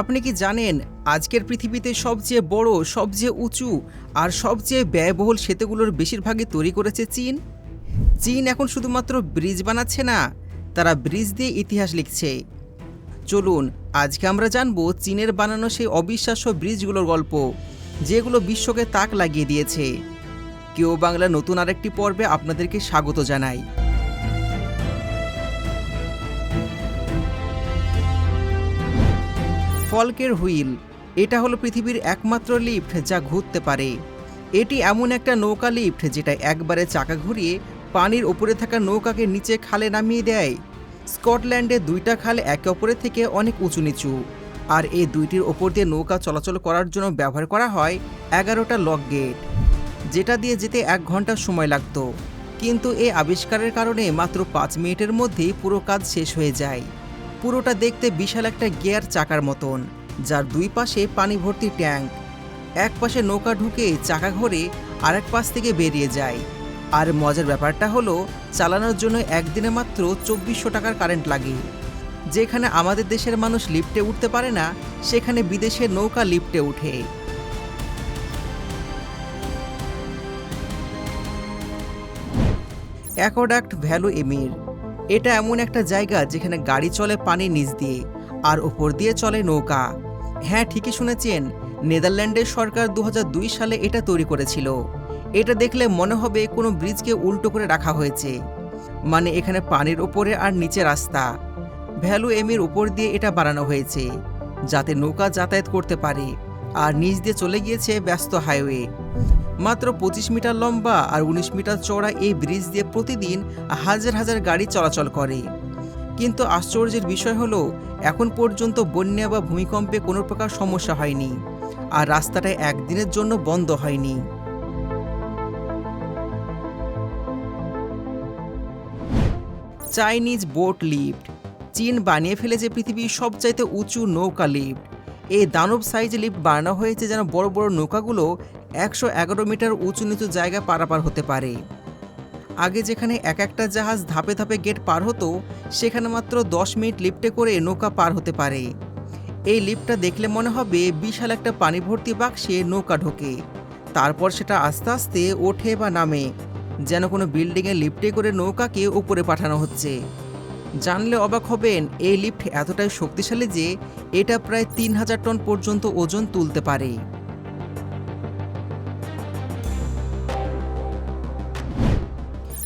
আপনি কি জানেন আজকের পৃথিবীতে সবচেয়ে বড়, সবচেয়ে উঁচু আর সবচেয়ে ব্যয়বহুল সেতুগুলোর বেশিরভাগই তৈরি করেছে চীন? চীন এখন শুধুমাত্র ব্রিজ বানাচ্ছে না, তারা ব্রিজ দিয়ে ইতিহাস লিখছে। চলুন, আজকে আমরা জানব চীনের বানানো সেই অবিশ্বাস্য ব্রিজগুলোর গল্প, যেগুলো বিশ্বকে তাক লাগিয়ে দিয়েছে। কেউ বাংলা নতুন আরেকটি পর্বে আপনাদেরকে স্বাগত জানাই। Falkirk wheel. এটা হলো পৃথিবীর একমাত্র লিফট যা ঘুরতে পারে। এটি এমন একটা নৌকা লিফট যেটা একবারে চাকা ঘুরিয়ে পানির ওপরে থাকা নৌকাকে নিচে খালে নামিয়ে দেয়। স্কটল্যান্ডে দুইটা খাল একে অপরের থেকে অনেক উঁচু নিচু আর এই দুইটির ওপর দিয়ে নৌকা চলাচল করার জন্য ব্যবহার করা হয় এগারোটা লক গেট, যেটা দিয়ে যেতে এক ঘণ্টা সময় লাগতো। কিন্তু এই আবিষ্কারের কারণে মাত্র পাঁচ মিনিটের মধ্যেই পুরো কাজ শেষ হয়ে যায়। পুরোটা দেখতে বিশাল একটা গিয়ার চাকার মতন, যার দুই পাশে পানি ভর্তি ট্যাঙ্ক। এক পাশে নৌকা ঢুকে চাকা ঘোরে আরেক পাশ থেকে বেরিয়ে যায়। আর মজার ব্যাপারটা হলো, চালানোর জন্য একদিনে মাত্র চব্বিশশো টাকার কারেন্ট লাগে। যেখানে আমাদের দেশের মানুষ লিফটে উঠতে পারে না, সেখানে বিদেশে নৌকা লিফটে উঠে অ্যাকোডাক্ট ভ্যালু এমির এটা এমন একটা জায়গা যেখানে গাড়ি চলে পানির নিচ দিয়ে, আর ওপর দিয়ে চলে নৌকা। হ্যাঁ ঠিকই শুনেছেন, নেদারল্যান্ডের সরকার দু হাজার দুই সালে এটা তৈরি করেছিল। এটা দেখলে মনে হবে কোনো ব্রিজকে উল্টো করে রাখা হয়েছে। মানে এখানে পানির ওপরে আর নিচে রাস্তা। ভ্যালু এমির উপর দিয়ে এটা বানানো হয়েছে, যাতে নৌকা যাতায়াত করতে পারে, আর নিচ দিয়ে চলে গিয়েছে ব্যস্ত হাইওয়ে। মাত্র পঁচিশ মিটার লম্বা আর উনিশ মিটার চওড়া এই ব্রিজ দিয়ে প্রতিদিন হাজার হাজার গাড়ি চলাচল করে। কিন্তু আশ্চর্যের বিষয় হলো, এখন পর্যন্ত বন্যা বা ভূমিকম্পে কোনো প্রকার সমস্যা হয়নি আর রাস্তাটা একদিনের জন্য বন্ধ হয়নি। চাইনিজ বোট লিফট, চীন বানিয়ে ফেলেছে পৃথিবীর সবচাইতে উঁচু নৌকা লিফট। এই দানব সাইজ লিফট বানানো হয়েছে যেন বড় বড় নৌকাগুলো একশো এগারো মিটার উঁচু নিচু জায়গা পারাপার হতে পারে। আগে যেখানে এক একটা জাহাজ ধাপে ধাপে গেট পার হতো, সেখানে মাত্র দশ মিনিট লিফটে করে নৌকা পার হতে পারে। এই লিফটটা দেখলে মনে হবে বিশাল একটা পানি ভর্তি বাক্সে নৌকা ঢোকে। তারপর সেটা আস্তে আস্তে ওঠে বা নামে, যেন কোনো বিল্ডিংয়ে লিফটে করে নৌকাকে উপরে পাঠানো হচ্ছে। জানলে অবাক হবেন এই লিফট এতটাই শক্তিশালী যে এটা প্রায় তিন হাজার টন পর্যন্ত ওজন তুলতে পারে।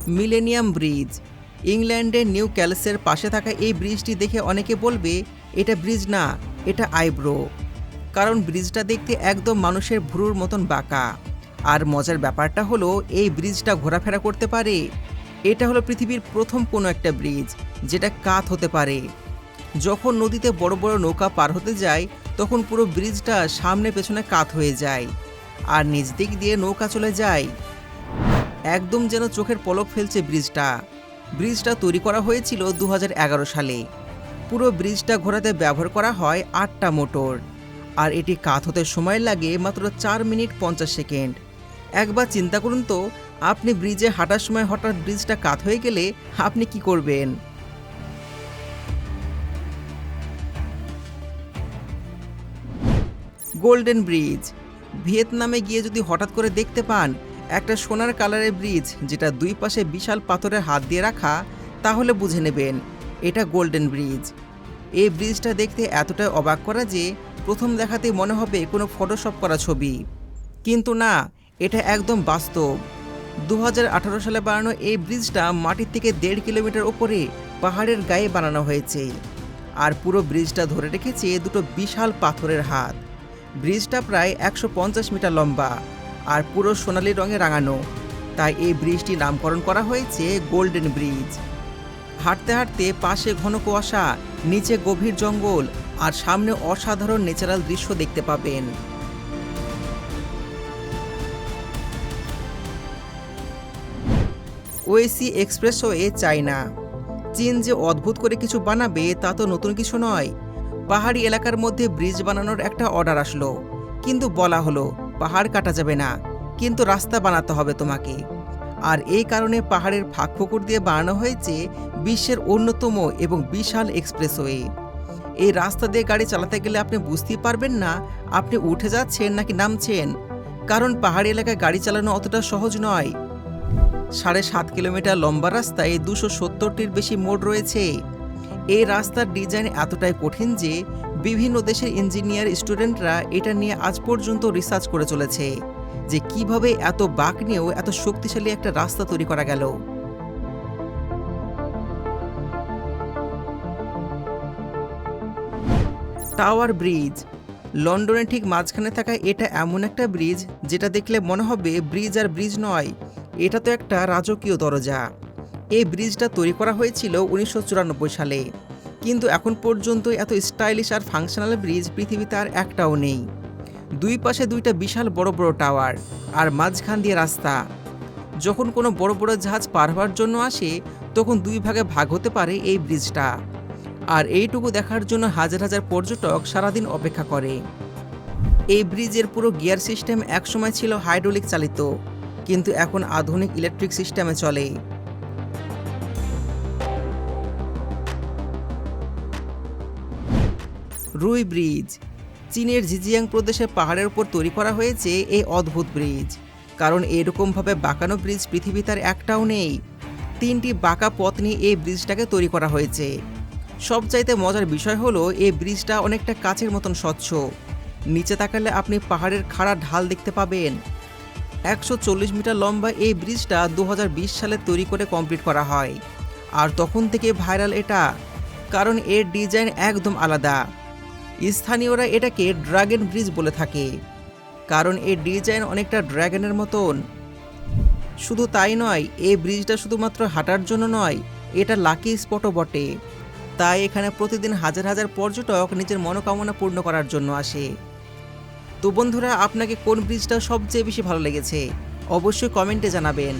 মিলেনিয়াম ব্রিজ, ইংল্যান্ডের নিউ ক্যালসের পাশে থাকা এই ব্রিজটি দেখে অনেকে বলবে, এটা ব্রিজ না, এটা আইব্রো। কারণ ব্রিজটা দেখতে একদম মানুষের ভ্রুর মতন বাঁকা। আর মজার ব্যাপারটা হলো, এই ব্রিজটা ঘোরাফেরা করতে পারে এটা হলো পৃথিবীর প্রথম কোনো একটা ব্রিজ, যেটা কাত হতে পারে। যখন নদীতে বড় বড় নৌকা পার হতে যায়, তখন পুরো ব্রিজটা সামনে পেছনে কাত হয়ে যায় আর নিচ দিক দিয়ে নৌকা চলে যায়। একদম যেন চোখের পলক ফেলছে ব্রিজটা। ব্রিজটা তৈরি করা হয়েছিল দু হাজার এগারো সালে। পুরো ব্রিজটা ঘোরাতে ব্যবহার করা হয় আটটা মোটর। আর এটি কাত হতে সময় লাগে মাত্র চার মিনিট পঞ্চাশ সেকেন্ড। একবার চিন্তা করুন তো, আপনি ব্রিজে হাঁটার সময় হঠাৎ ব্রিজটা কাত হয়ে গেলে আপনি কি করবেন? Golden bridge. ভিয়েতনামে গিয়ে যদি হঠাৎ করে দেখতে পান, একটা সোনার কালারের ব্রিজ যেটা দুই পাশে বিশাল পাথরের হাত দিয়ে রাখা, তাহলে বুঝে নেবেন, এটা গোল্ডেন ব্রিজ। এই ব্রিজটা দেখতে এতটাই অবাক করা যে, প্রথম দেখাতেই মনে হবে কোনো ফটোশপ করা ছবি। কিন্তু না এটা একদম বাস্তব। দু হাজার আঠারো সালে বানানো এই ব্রিজটা মাটির থেকে দেড় কিলোমিটার ওপরে পাহাড়ের গায়ে বানানো হয়েছে। আর পুরো ব্রিজটা ধরে রেখেছে দুটো বিশাল পাথরের হাত। ব্রিজটা প্রায় একশো পঞ্চাশ মিটার লম্বা আর পুরো সোনালি রঙে রাঙানো। তাই এই ব্রিজটির নামকরণ করা হয়েছে গোল্ডেন ব্রিজ। হাঁটতে হাঁটতে পাশে ঘন কুয়াশা, নিচে গভীর জঙ্গল আর সামনে অসাধারণ ন্যাচারাল দৃশ্য দেখতে পাবেন। ওয়েসি এক্সপ্রেসওয়ে চায়না চীন যে অদ্ভুত করে কিছু বানাবে, তা তো নতুন কিছু নয়। পাহাড়ি এলাকার মধ্যে ব্রিজ বানানোর একটা অর্ডার আসলো। কিন্তু বলা হলো, পাহাড় কাটা যাবে না, কিন্তু রাস্তা বানাতে হবে তোমাকে। আর এই কারণে পাহাড়ের ফাঁক ফোকর দিয়ে বানানো হয়েছে বিশ্বের অন্যতম এবং বিশাল এক্সপ্রেসওয়ে এই রাস্তা দিয়ে গাড়ি চালাতে গেলে আপনি বুঝতেই পারবেন না, আপনি উঠে যাচ্ছেন নাকি নামছেন। কারণ পাহাড়ি এলাকায় গাড়ি চালানো অতটা সহজ নয়। সাড়ে সাত কিলোমিটার লম্বা রাস্তায় দুশো সত্তরটির বেশি মোড় রয়েছে। এই রাস্তার ডিজাইন এতটাই কঠিন যে বিভিন্ন দেশের ইঞ্জিনিয়ার স্টুডেন্টরা এটা নিয়ে আজ পর্যন্ত রিসার্চ করে চলেছে যে কীভাবে এত বাঁক নিয়েও এত শক্তিশালী একটা রাস্তা তৈরি করা গেল। Tower bridge. লন্ডনের ঠিক মাঝখানে থাকা এটা এমন একটা ব্রিজ যেটা দেখলে মনে হবে ব্রিজ আর ব্রিজ নয়। এটা তো একটা রাজকীয় দরজা। এই ব্রিজটা তৈরি করা হয়েছিল উনিশশো চুরানব্বই সালে। কিন্তু এখন পর্যন্ত এত স্টাইলিশ আর ফাংশনাল ব্রিজ পৃথিবীতে আর একটাও নেই। দুই পাশে দুইটা বিশাল বড় বড় টাওয়ার আর মাঝখান দিয়ে রাস্তা। যখন কোনো বড় বড় জাহাজ পার হওয়ার জন্য আসে, তখন দুই ভাগে ভাগ হতে পারে এই ব্রিজটা। আর এইটুকু দেখার জন্য হাজার হাজার পর্যটক সারাদিন অপেক্ষা করে। এই ব্রিজের পুরো গিয়ার সিস্টেম একসময় ছিল হাইড্রোলিক চালিত। কিন্তু এখন আধুনিক ইলেকট্রিক সিস্টেমে চলে। রুই ব্রিজ, চীনের জিজিয়াং প্রদেশে পাহাড়ের উপর তৈরি করা হয়েছে এই অদ্ভুত ব্রিজ। কারণ এরকমভাবে বাঁকানো ব্রিজ পৃথিবীতে আর একটাও নেই। তিনটি বাঁকা পথ নিয়ে এই ব্রিজটাকে তৈরি করা হয়েছে। সবচাইতে মজার বিষয় হলো, এই ব্রিজটা অনেকটা কাচের মতন স্বচ্ছ। নিচে তাকালে আপনি পাহাড়ের খাড়া ঢাল দেখতে পাবেন। একশো চল্লিশ মিটার লম্বা এই ব্রিজটা দু হাজার বিশ সালে তৈরি করে কমপ্লিট করা হয়। আর তখন থেকে ভাইরাল এটা, কারণ এর ডিজাইন একদম আলাদা। স্থানীয়রা এটাকে ড্রাগন ব্রিজ বলে থাকে, কারণ এর ডিজাইন অনেকটা ড্রাগনের মতন। শুধু তাই নয়, এই ব্রিজটা শুধুমাত্র হাঁটার জন্য নয়, এটা লাকি স্পটও বটে। তাই এখানে প্রতিদিন হাজার হাজার পর্যটক নিজের মনোকামনা পূর্ণ করার জন্য আসে। তো বন্ধুরা আপনাকে কোন ব্রিজটা সবচেয়ে বেশি ভালো লেগেছে? অবশ্যই কমেন্টে জানাবেন।